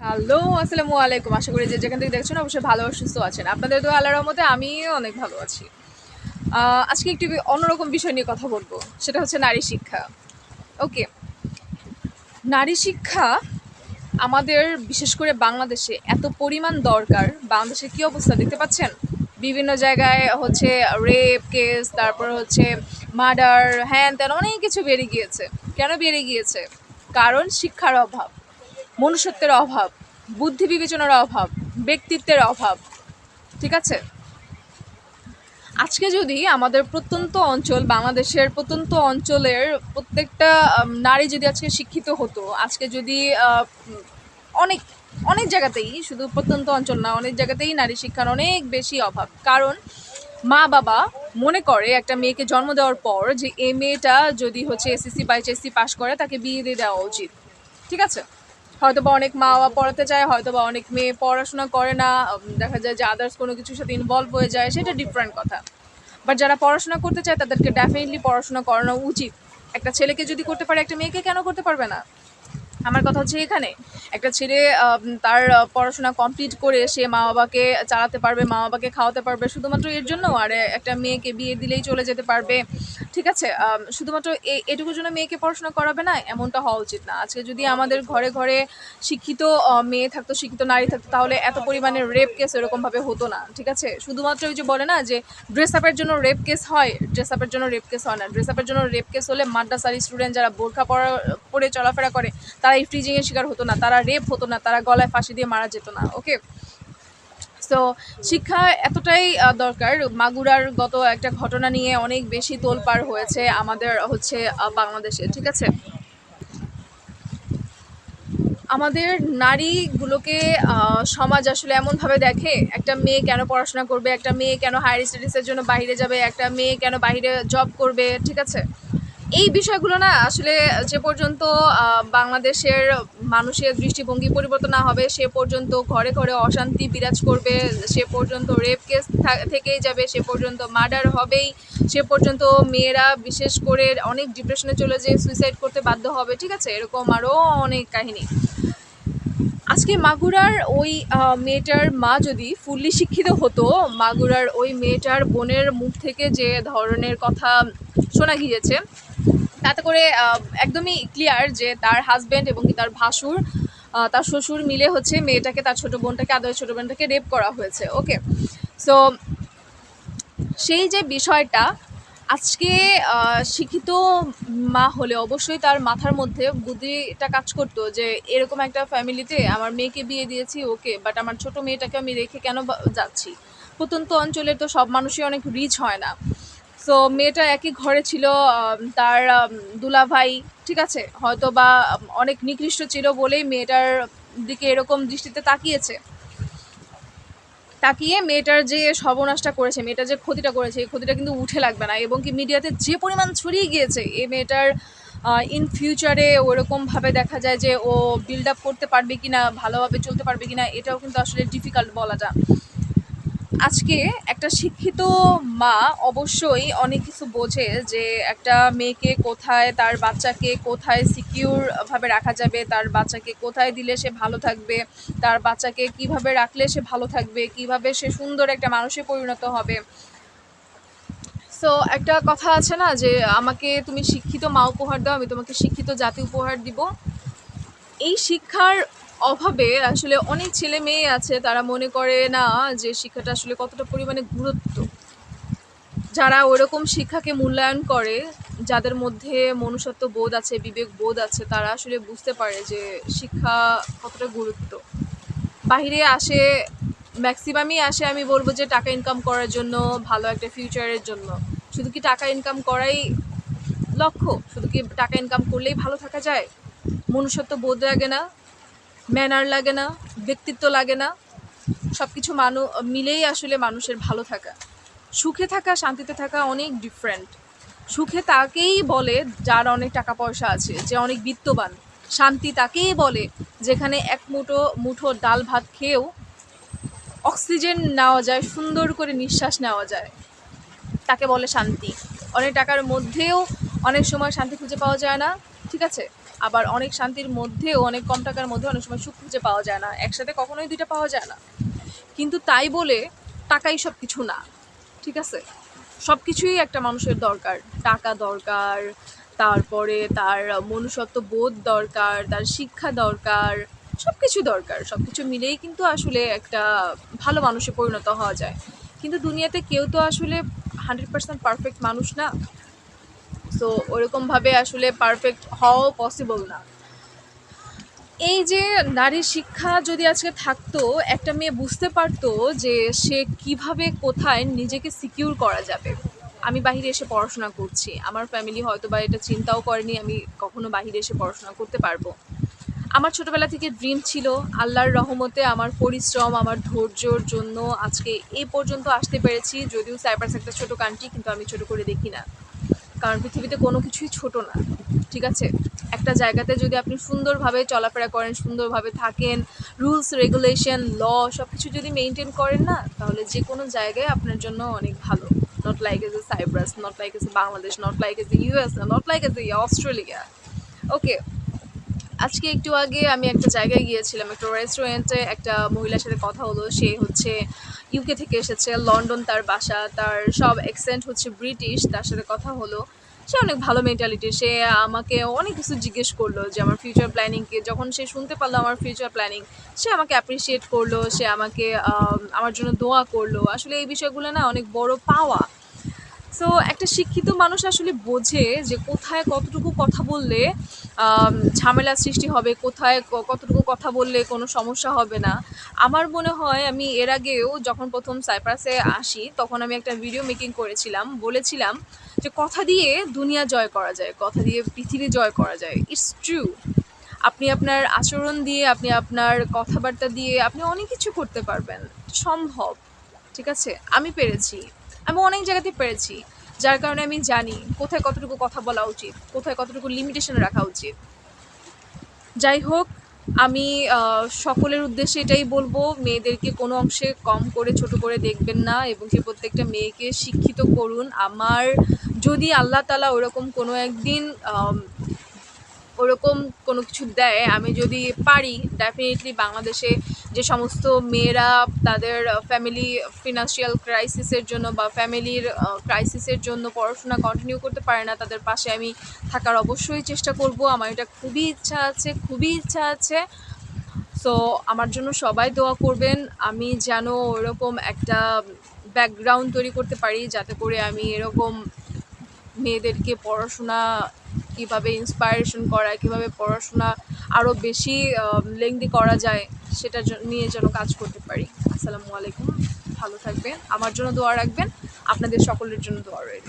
Hello, আসসালামু আলাইকুম। আশা করি যে যেখান থেকে দেখছেন অবশ্যই ভালো সুস্থ আছেন। আপনাদের তো আল্লাহর রহমতে আমি অনেক ভালো আছি। আজকে একটি অন্যরকম বিষয় নিয়ে কথা বলব। সেটা হচ্ছে নারী শিক্ষা। ওকে। নারী শিক্ষা আমাদের, বিশেষ করে বাংলাদেশে, এত পরিমাণ দরকার। বাংলাদেশের কি অবস্থা দেখতে পাচ্ছেন? বিভিন্ন জায়গায় হচ্ছে রেপ কেস তারপর হচ্ছে মার্ডার হ্যান ত্যান অনেক কিছু বেড়ে গিয়েছে। কেন বেড়ে গিয়েছে? কারণ শিক্ষার অভাব। মনুষ্যত্বের অভাব, বুদ্ধি বিবেচনার অভাব, ব্যক্তিত্বের অভাব, ঠিক আছে? আজকে যদি আমাদের প্রত্যন্ত অঞ্চল, বাংলাদেশের প্রত্যন্ত অঞ্চলের প্রত্যেকটা নারী যদি আজকে শিক্ষিত হতো, আজকে যদি অনেক অনেক জায়গাতেই, শুধু প্রত্যন্ত অঞ্চল না, অনেক জায়গাতেই নারী শিক্ষার অনেক বেশি অভাব। কারণ মা বাবা মনে করে একটা মেয়েকে জন্ম দেওয়ার পর যে এই মেয়েটা যদি হচ্ছে এসএসসি বা এইচএসসি পাশ করে, তাকে বিয়ে দিয়ে দেওয়া উচিত। ঠিক আছে? হয়তো বা অনেক মা বাবা পড়াতে চায় হয়তো বা অনেক মেয়ে পড়াশোনা করে না দেখা যায় যে আদার্স কোনো কিছুর সাথে ইনভলভ হয়ে যায়, সেটা ডিফারেন্ট কথা। বাট যারা পড়াশোনা করতে চায়, তাদেরকে ডেফিনেটলি পড়াশোনা করানো উচিত। একটা ছেলেকে যদি করতে পারে, একটা মেয়েকে কেন করতে পারবে না? আমার কথা হচ্ছে এখানে। একটা ছেলে তার পড়াশোনা কমপ্লিট করে সে মা বাবাকে চালাতে পারবে মা বাবাকে খাওয়াতে পারবে, শুধুমাত্র এর জন্য। আর একটা মেয়েকে বিয়ে দিলেই চলে যেতে পারবে। ঠিক আছে? শুধুমাত্র এটুকুর জন্য মেয়েকে পড়াশোনা করাবে না, এমনটা হওয়া উচিত না। আজকে যদি আমাদের ঘরে ঘরে শিক্ষিত মেয়ে থাকতো, শিক্ষিত নারী থাকতো, তাহলে এত পরিমাণে রেপ কেস এরকমভাবে হতো না। ঠিক আছে? শুধুমাত্র ওই যে বলে না যে ড্রেস আপের জন্য রেপ কেস হয় ড্রেস আপের জন্য রেপ কেস হয় না। ড্রেস আপের জন্য রেপ কেস হলে মাদ্রাসার স্টুডেন্ট যারা বোরখা পরা, পরে চলাফেরা করে, তারা ইফটিজিং এর শিকার হতো না, তারা রেপ হতো না, তারা গলায় ফাঁসি দিয়ে মারা যেত না ওকে সো শিক্ষা এতটাই দরকার। মাগুরার গত একটা ঘটনা নিয়ে অনেক বেশি তোলপাড় হয়েছে আমাদের হচ্ছে বাংলাদেশে, ঠিক আছে? আমাদের নারীগুলোকে সমাজ আসলে এমনভাবে দেখে, একটা মেয়ে কেন পড়াশোনা করবে, একটা মেয়ে কেন হায়ার স্টাডিজের জন্য বাইরে যাবে, একটা মেয়ে কেন বাইরে জব করবে, ঠিক আছে? এই বিষয়গুলো না আসলে যে পর্যন্ত বাংলাদেশের মানুষের দৃষ্টিভঙ্গি পরিবর্তন না হবে, সে পর্যন্ত ঘরে ঘরে অশান্তি বিরাজ করবে, সে পর্যন্ত রেপ কেস থেকেই যাবে, সে পর্যন্ত মার্ডার হবেই, সে পর্যন্ত মেয়েরা বিশেষ করে অনেক ডিপ্রেশনে চলে যেয়ে সুইসাইড করতে বাধ্য হবে, ঠিক আছে? এরকম আরও অনেক কাহিনী। আজকে মাগুরার ওই মেয়েটার মা যদি ফুললি শিক্ষিত হতো, মাগুরার ওই মেয়েটার বোনের মুখ থেকে যে ধরনের কথা শোনা গিয়েছে তাতে করে একদমই ক্লিয়ার যে তার হাজবেন্ড এবং তার ভাসুর তার শ্বশুর মিলে হচ্ছে মেয়েটাকে, তার ছোট বোনটাকে, আদরের ছোট বোনটাকে রেপ করা হয়েছে ওকে সো সেই যে বিষয়টা, আজকে শিক্ষিত মা হলে অবশ্যই তার মাথার মধ্যে বুদ্ধিটা কাজ করতো যে এরকম একটা ফ্যামিলিতে আমার মেয়েকে বিয়ে দিয়েছি ওকে বাট আমার ছোট মেয়েটাকে আমি রেখে কেন যাচ্ছি? প্রত্যন্ত অঞ্চলে তো সব মানুষই অনেক রিচ হয় না। সো মেয়েটা একই ঘরে ছিল তার দুলাভাই, ঠিক আছে? হয়তো বা অনেক নিকৃষ্ট ছিল বলেই মেয়েটার দিকে এরকম দৃষ্টিতে তাকিয়েছে। তাকিয়ে মেয়েটার যে সর্বনাশটা করেছে, মেয়েটার যে ক্ষতিটা করেছে, এই ক্ষতিটা কিন্তু উঠে লাগবে না এবং কি মিডিয়াতে যে পরিমাণ ছড়িয়ে গিয়েছে এই মেয়েটার ইন ফিউচারে ওরকমভাবে দেখা যায় যে ও বিল্ড আপ করতে পারবে কি না ভালোভাবে চলতে পারবে কি না এটাও কিন্তু আসলে ডিফিকাল্ট বলাটা। আজকে একটা শিক্ষিত মা অবশ্যই অনেক কিছু বোঝে যে একটা মেয়েকে কোথায় তার বাচ্চাকে কোথায় সিকিউর ভাবে রাখা যাবে, তার বাচ্চাকে কোথায় দিলে সে ভালো থাকবে, তার বাচ্চাকে কীভাবে রাখলে সে ভালো থাকবে, কীভাবে সে সুন্দর একটা মানুষে পরিণত হবে। সো একটা কথা আছে না যে আমাকে তুমি শিক্ষিত মা উপহার দাও, আমি তোমাকে শিক্ষিত জাতি উপহার দিব। এই শিক্ষার অভাবে আসলে অনেক ছেলে মেয়ে আছে, তারা মনে করে না যে শিক্ষাটা আসলে কতটা পরিমাণে গুরুত্ব। যারা ওরকম শিক্ষাকে মূল্যায়ন করে, যাদের মধ্যে মনুষ্যত্ব বোধ আছে, বিবেক বোধ আছে, তারা আসলে বুঝতে পারে যে শিক্ষা কতটা গুরুত্ব। বাহিরে আসে ম্যাক্সিমামই আসে, আমি বলব যে টাকা ইনকাম করার জন্য, ভালো একটা ফিউচারের জন্য। শুধু কি টাকা ইনকাম করাই লক্ষ্য? শুধু কি টাকা ইনকাম করলেই ভালো থাকা যায়? মনুষ্যত্ব বোধ লাগে না। ম্যানার লাগে না, ব্যক্তিত্ব লাগে না। সব কিছু মানু, মিলেই আসলে মানুষের ভালো থাকা। সুখে থাকা, শান্তিতে থাকা অনেক ডিফারেন্ট সুখে তাকেই বলে যার অনেক টাকা পয়সা আছে, যে অনেক বিত্তবান। শান্তি তাকেই বলে যেখানে এক মুঠো মুঠো ডাল ভাত খেয়েও অক্সিজেন নেওয়া যায়, সুন্দর করে নিঃশ্বাস নেওয়া যায়। তাকে বলে শান্তি। অনেক টাকার মধ্যেও অনেক সময় শান্তি খুঁজে পাওয়া যায় না, ঠিক আছে? আবার অনেক শান্তির মধ্যেও, অনেক কম টাকার মধ্যে অনেক সময় সুখ খুঁজে পাওয়া যায় না। একসাথে কখনোই দুইটা পাওয়া যায় না। কিন্তু তাই বলে টাকাই সব কিছু না, ঠিক আছে? সব কিছুই একটা মানুষের দরকার। টাকা দরকার, তারপরে তার মনুষ্যত্ব বোধ দরকার, তার শিক্ষা দরকার সব কিছু দরকার। সব কিছু মিলেই কিন্তু আসলে একটা ভালো মানুষে পরিণত হওয়া যায়। কিন্তু দুনিয়াতে কেউ তো আসলে হান্ড্রেড পার্সেন্ট পারফেক্ট মানুষ না। সো ওরকমভাবে আসলে পারফেক্ট হওয়াও পসিবল না। এই যে নারীর শিক্ষা যদি আজকে থাকতো, একটা মেয়ে বুঝতে পারতো যে সে কীভাবে কোথায় নিজেকে সিকিউর করা যাবে। আমি বাইরে এসে পড়াশোনা করছি, আমার ফ্যামিলি হয়তো বা এটা চিন্তাও করেনি আমি কখনো বাইরে এসে পড়াশোনা করতে পারব। আমার ছোটবেলা থেকে ড্রিম ছিল, আল্লাহর রহমতে আমার পরিশ্রম, আমার ধৈর্যর জন্য আজকে এই পর্যন্ত আসতে পেরেছি, যদিও সাইপ্রাস একটা ছোট কান্ট্রি কিন্তু আমি ছোট করে দেখি না। কারণ পৃথিবীতে কোনো কিছুই ছোট না, ঠিক আছে? একটা জায়গাতে যদি আপনি সুন্দরভাবে চলাফেরা করেন, সুন্দরভাবে থাকেন, রুলস, রেগুলেশন, ল সব কিছু যদি মেনটেন করেন না, তাহলে যে কোনো জায়গায় আপনার জন্য অনেক ভালো। Not like as a Cyprus not like as a Bangladesh not like as a US not like as a Australia okay আজকে একটু আগে আমি একটা জায়গায় গিয়েছিলাম, একটা রেস্টুরেন্টে একটা মহিলার সাথে কথা হলো, সে হচ্ছে ইউকে থেকে এসেছে লন্ডন তার বাসা, তার সব অ্যাকসেন্ট হচ্ছে ব্রিটিশ তার সাথে কথা হলো। সে অনেক ভালো মেন্টালিটি সে আমাকে অনেক কিছু জিজ্ঞেস করল যে আমার ফিউচার প্ল্যানিংকে যখন সে শুনতে পারল আমার ফিউচার প্ল্যানিং সে আমাকে অ্যাপ্রিসিয়েট করল, সে আমাকে আমার জন্য দোয়া করল। আসলে এই বিষয়গুলো না অনেক বড় পাওয়া। সো একটা শিক্ষিত মানুষ আসলে বোঝে যে কোথায় কতটুকু কথা বললে আম, ঝামেলার সৃষ্টি হবে কোথায় কতটুকু কথা বললে কোনো সমস্যা হবে না। আমার মনে হয় আমি এর আগেও যখন প্রথম সাইপ্রাসে আসি তখন আমি একটা ভিডিও মেকিং করেছিলাম বলেছিলাম যে কথা দিয়ে দুনিয়া জয় করা যায় কথা দিয়ে পৃথিবী জয় করা যায়। ইটস ট্রু আপনি আপনার আচরণ দিয়ে আপনি আপনার কথাবার্তা দিয়ে আপনি অনেক কিছু করতে পারবেন। সম্ভব ঠিক আছে? আমি পেরেছি। আমি অনেক জায়গাতে পেরেছি, যার কারণে আমি জানি কোথায় কতটুকু কথা বলা উচিত, কোথায় কতটুকু লিমিটেশন রাখা উচিত। যাই হোক, আমি সকলের উদ্দেশ্যে এটাই বলব, মেয়েদেরকে কোনো অংশে কম করে, ছোট করে দেখবেন না এবং কি প্রত্যেকটা মেয়েকে শিক্ষিত করুন। আমার, যদি আল্লাহ তালা ওরকম কোনো একদিন ওরকম কোনো কিছু দেয়, আমি যদি পারি ডেফিনেটলি বাংলাদেশে যে সমস্ত মেয়েরা তাদের ফ্যামিলি ফিনান্সিয়াল ক্রাইসিসের জন্য বা ফ্যামিলির ক্রাইসিসের জন্য পড়াশোনা কন্টিনিউ করতে পারে না, তাদের পাশে আমি থাকার অবশ্যই চেষ্টা করব। আমার এটা খুবই ইচ্ছা আছে, খুবই ইচ্ছা আছে। সো আমার জন্য সবাই দোয়া করবেন। আমি যেন ওরকম একটা ব্যাকগ্রাউন্ড তৈরি করতে পারি, যাতে করে আমি এরকম মেয়েদেরকে পড়াশোনা কীভাবে ইন্সপায়ারেশন করা কীভাবে পড়াশোনা আরও বেশি লেংদি করা যায়, সেটা নিয়ে যেন কাজ করতে পারি। আসসালামু আলাইকুম, ভালো থাকবেন, আমার জন্য দোয়া রাখবেন, আপনাদের সকলের জন্য দোয়া রইল।